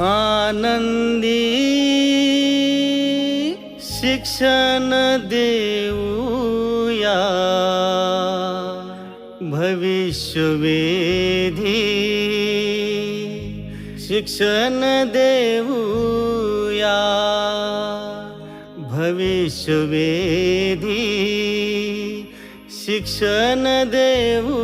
आनंदी शिक्षण देऊया. भविष्यवेधी शिक्षण देऊया. भविष्यवेधी शिक्षण देऊया.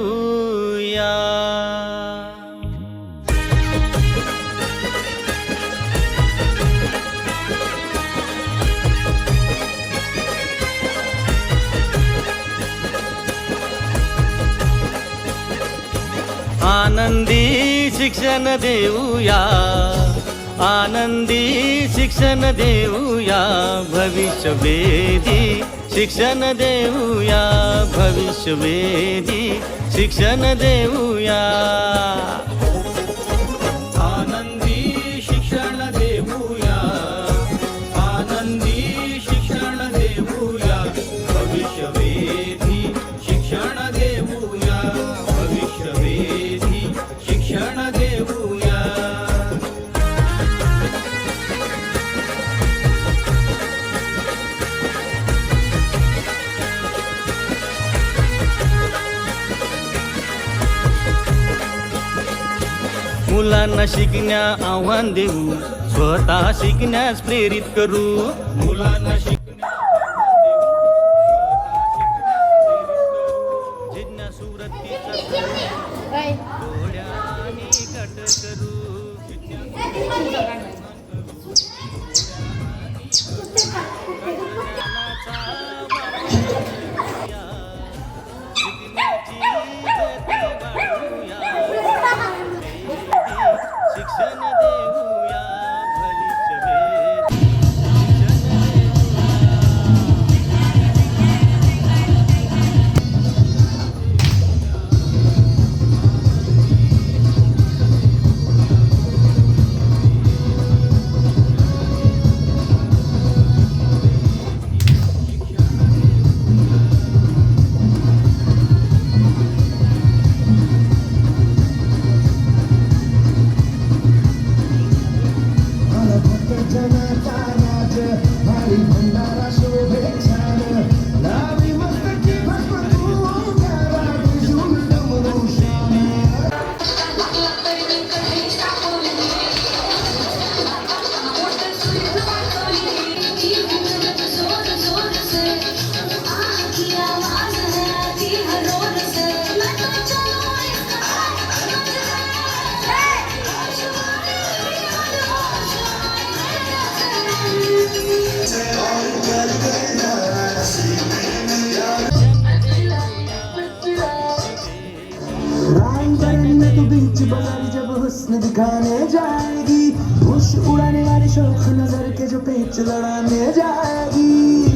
आनंदी शिक्षण देऊया. आनंदी शिक्षण देऊया. भविष्यवेधी शिक्षण देऊया. भविष्यवेधी शिक्षण देऊया. मुलांना शिकण्या आव्हान देऊ स्वतः शिकण्यास प्रेरित करू. मुलांना शिक बीच बाजार जब हुस्न दिखाने जाएगी होश उड़ाने वाली शौक नजर के जो पेच लड़ाने जाएगी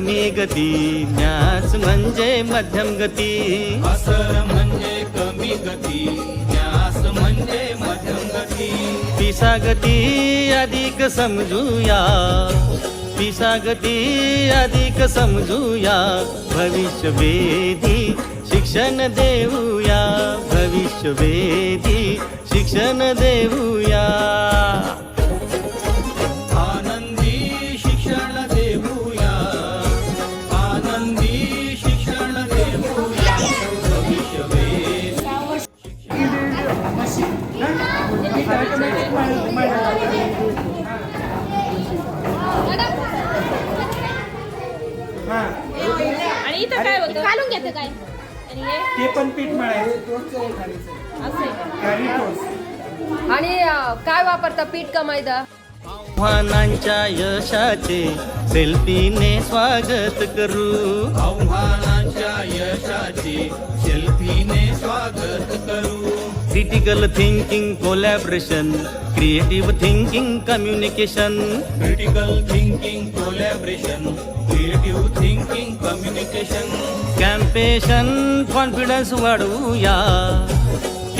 कमी गती न्यास म्हणजे मध्यम गती. असर म्हणजे कमी गती न्यास म्हणजे मध्यम गती. पिसा गती अधिक समजूया. पिसा गती अधिक समजूया. भविष्यवेधी शिक्षण देऊया. भविष्यवेधी शिक्षण देऊया. आणि इथं काय होतं? घालून घेतं काय. आणि हे? ते पण पीठ मळायचं. असं आहे. आणि अं, काय वापरता पीठ का मैदा? आव्हानांच्या यशाचे सेल्फीने स्वागत करू. आव्हानांच्या यशाचे सेल्फीने स्वागत करू. Critical thinking collaboration creative thinking communication critical thinking collaboration creative thinking communication compassion confidence वाढवूया.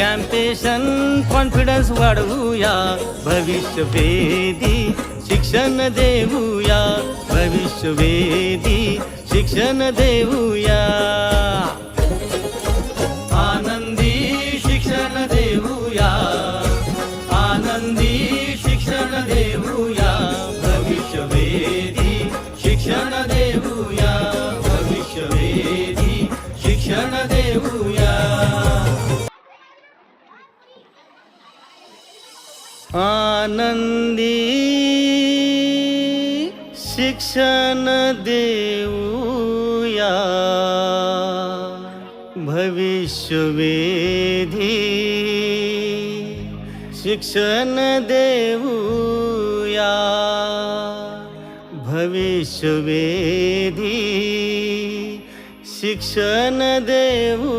कॅम्पेशन कॉन्फिडन्स वाढवूया. भविष्यवेधी शिक्षण देऊया. भविष्यवेधी शिक्षण देऊया. आनंदी शिक्षण देऊया. आनंदी शिक्षण देऊया. भविष्यवेधी शिक्षण देऊया. भविष्यवेधी शिक्षण देऊ आनंदी शिक्षण देऊया. भविष्यवेधी शिक्षण देऊया. भविष्यवेधी शिक्षण देऊया.